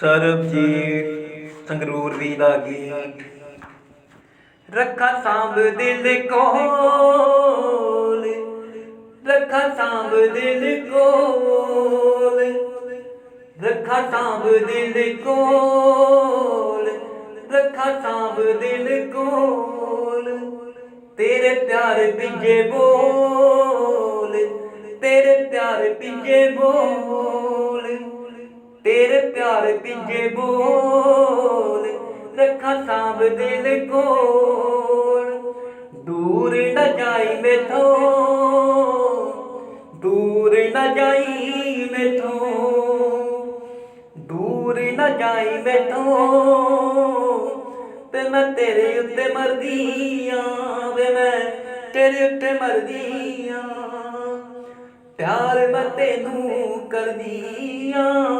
ਸਰਬਜੀਤ ਸੰਗਰੂਰ ਵੀ ਲਾਗੀ। ਰੱਖਾ ਸਾਂਭ ਦਿਲ ਕੋਲ, ਰੱਖਾ ਸਾਂਭ ਦਿਲ ਕੋਲ, ਰੱਖਾ ਸਾਂਭ ਦਿਲ ਕੋਲ, ਰੱਖਾ ਸਾਂਭ ਦਿਲ ਕੋਲ। ਤੇਰੇ ਪਿਆਰ ਪਿੰਜੇ ਬੋਲ, ਤੇਰੇ ਪਿਆਰ ਪਿੰਜੇ ਬੋਲ। ਤੇਰੇ ਪਿਆਰ ਪਿੰਜੇ ਬੋਲ ਰੱਖਾ ਸਾਂਭ ਦਿਲ ਕੋਲ। ਦੂਰ ਨਾ ਜਾਈ ਮੇਥੋਂ, ਦੂਰ ਨਾ ਜਾਈ ਮੇਥੋਂ, ਦੂਰ ਨਾ ਜਾਈ ਮੇਥੋਂ। ਤੇ ਮੈਂ ਤੇਰੇ ਉੱਤੇ ਮਰਦੀ ਆਂ, ਵੇ ਮੈਂ ਤੇਰੇ ਉੱਤੇ ਮਰਦੀ ਆਂ। ਪਿਆਰ ਮੈਂ ਤੈਨੂੰ ਕਰਦੀ ਆਂ।